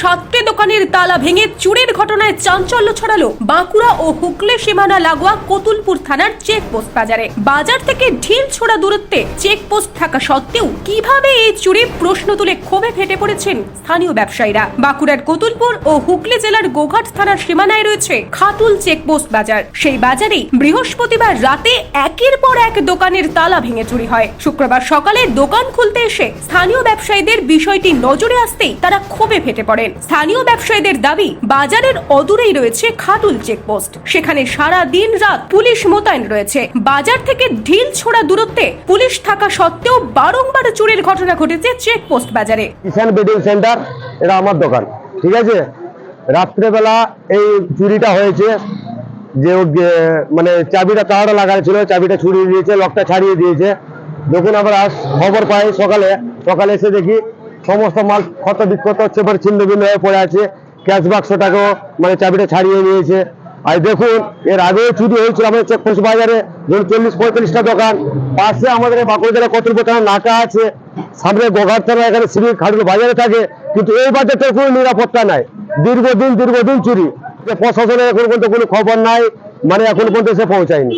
সাতটি দোকানের তালা ভেঙে চুরির ঘটনায় চাঞ্চল্য ছড়ালো বাঁকুড়া ও হুগলি সীমানা লাগোয়া কতুলপুর থানার চেকপোস্ট বাজারে। বাজার থেকে ঢিল ছোড়া দূরত্বে চেকপোস্ট থাকা সত্ত্বেও কীভাবে এই চুরি প্রশ্ন তুলে ক্ষোভে ফেটে পড়েছেন স্থানীয় ব্যবসায়ীরা। বাঁকুড়ার কতুলপুর ও হুগলি জেলার গোঘাট থানার সীমানায় রয়েছে খাতুল চেকপোস্ট বাজার। সেই বাজারেই বৃহস্পতিবার রাতে একের পর এক দোকানের তালা ভেঙে চুরি হয়। শুক্রবার সকালে দোকান খুলতে এসে স্থানীয় ব্যবসায়ীদের বিষয়টি নজরে আসতেই তারা ক্ষোভে ফেটে পড়েন। স্থানীয় ব্যবসায়ীদের দাবি, বাজারের অদূরেই রয়েছে খাতুল চেকপোস্ট। সেখানে সারা দিন রাত পুলিশ মোতায়েন রয়েছে। বাজার থেকে ঢিল ছোড়া দূরত্বে পুলিশ থাকা সত্ত্বেও বারংবার চুরির ঘটনা ঘটেছে চেকপোস্ট বাজারে। বেডিং সেন্টার এটা আমার দোকান, ঠিক আছে? রাত্রেবেলা এই চুরিটা হয়েছে, যে মানে চাবিটা তাড়া লাগানো ছিল, চাবিটা ছুড়িয়ে দিয়েছে লকটা ছাড়িয়ে দিয়েছে। যখন আমরা খবর পাই সকালে সকালে এসে দেখি সমস্ত মাল ক্ষত বিক্ষত হচ্ছে এবার ছিন্ন ভিন্ন হয়ে পড়ে আছে ক্যাশ বাক্সটাকেও মানে চাবিটা ছাড়িয়ে নিয়েছে আর দেখুন, এর আগেও চুরি হয়েছিল আমাদের চেকপোস্ট বাজারে, ধরুন চল্লিশ পঁয়তাল্লিশটা দোকান, পাশে আমাদের বাঁকুড়া জেলা থানা নাকা আছে সামনে গোঘাট থানা, এখানে সিভিল খাটুল বাজারে থাকে, কিন্তু এই বাজারটার কোনো নিরাপত্তা নাই। দীর্ঘদিন দীর্ঘদিন চুরি। প্রশাসনের এখন পর্যন্ত কোনো খবর নাই মানে এখন পর্যন্ত এসে পৌঁছায়নি।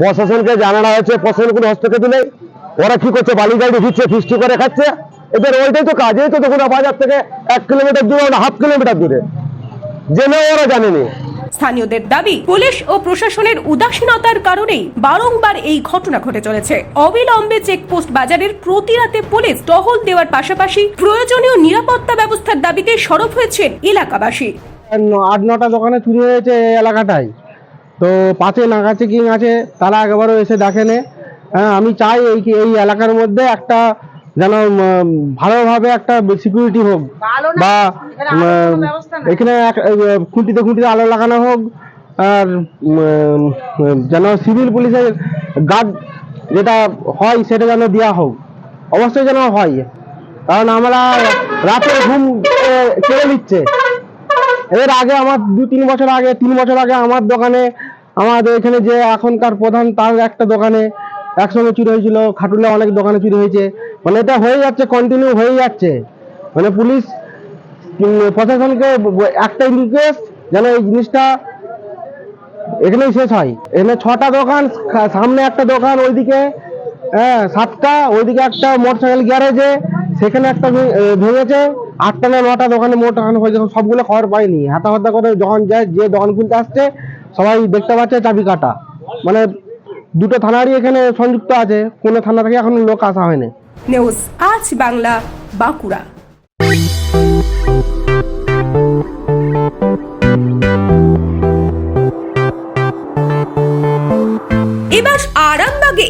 প্রশাসনকে জানানো হয়েছে, প্রশাসন কোনো হস্তক্ষেপ নেই। ওরা কি করছে বালি গাড়ি ঢুকছে ফিস্টি করে খাচ্ছে। এদের ওইটাই তো কাজেই তো দেখুন না বাজার থেকে এক কিলোমিটার দূরে, হাফ কিলোমিটার দূরে। জেনেও ওরা জানেনি। স্থানীয়দের দাবি, পুলিশ ও প্রশাসনের উদাসীনতার কারণেই বারংবার এই ঘটনা ঘটে চলেছে। অবিলম্বে চেকপোস্ট বাজারের প্রতি রাতে পুলিশ টহল দেওয়ার পাশাপাশি প্রয়োজনীয় নিরাপত্তা ব্যবস্থার দাবিতে সরব হয়েছেন এলাকাবাসী। আট নটা দোকানে চুরি হয়েছে এই তো পাঁচে নাগা চেকিং আছে, তারা একবারও এসে দেখেনে। হ্যাঁ আমি চাই এই এই এলাকার মধ্যে একটা যেন ভালোভাবে একটা সিকিউরিটি হোক বা এখানে খুঁটিতে খুঁটিতে আলো লাগানো হোক আর যেন সিভিল পুলিশের গার্ড যেটা হয় সেটা যেন দেওয়া হোক। অবশ্যই যেন হয় কারণ আমরা রাতে ঘুম কেড়ে নিচ্ছে। এর আগে আমার দু তিন বছর আগে তিন বছর আগে আমার দোকানে আমাদের এখানে যে এখনকার প্রধান তার একটা দোকানে একসঙ্গে চুরি হয়েছিল, খাটুলে অনেক দোকানে চুরি হয়েছে। মানে এটা হয়ে যাচ্ছে কন্টিনিউ হয়ে যাচ্ছে। মানে পুলিশ প্রশাসনকে একটাই রিকোয়েস্ট যেন এই জিনিসটা এখানেই শেষ হয়। এখানে ছটা দোকান সামনে একটা দোকান, ওইদিকে হ্যাঁ সাতটা, ওইদিকে একটা মোটরসাইকেল গ্যারেজে, সেখানে একটা ভেঙেছে, আটটা না নটা দোকানে মোট দোকান হয়েছে সবগুলো খবর পাইনি। হাতা হাতা করে যখন যায়, যে দোকান খুলতে আসছে, সবাই দেখতে পাচ্ছে চাবি কাটা। মানে দুটো থানারই এখানে সংযুক্ত আছে, কোনো থানা থেকে এখন লোক আসা হয়নি। নিউজ, আজ বাংলা, বাঁকুড়া।